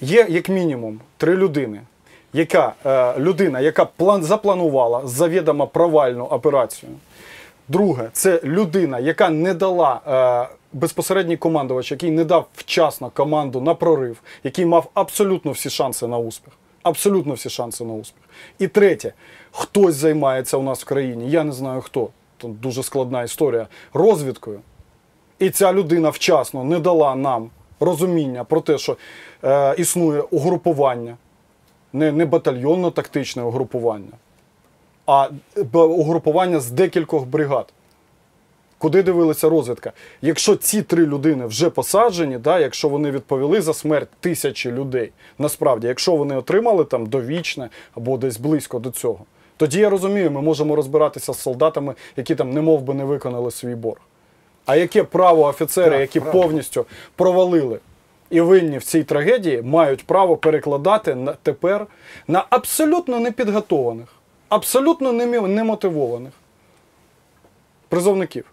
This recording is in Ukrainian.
Є як мінімум три людини. Яка е, людина, яка план запланувала завідомо провальну операцію. Друге, це людина, яка не дала е, безпосередній командувач, який не дав вчасно команду на прорив, який мав абсолютно всі шанси на успіх. Абсолютно всі шанси на успіх. І третє, хтось займається у нас в країні, я не знаю хто. Тут дуже складна історія розвідкою. І ця людина вчасно не дала нам розуміння про те, що е, існує угрупування, не, не батальйонно-тактичне угрупування, а угрупування з декількох бригад. Куди дивилася розвідка? Якщо ці три людини вже посаджені, да, якщо вони відповіли за смерть тисячі людей, насправді, якщо вони отримали там довічне або десь близько до цього, тоді я розумію, ми можемо розбиратися з солдатами, які там не мов би не виконали свій борг. А яке право офіцери, Так, які право. повністю провалили і винні в цій трагедії, мають право перекладати на тепер на абсолютно непідготованих, абсолютно немотивованих призовників.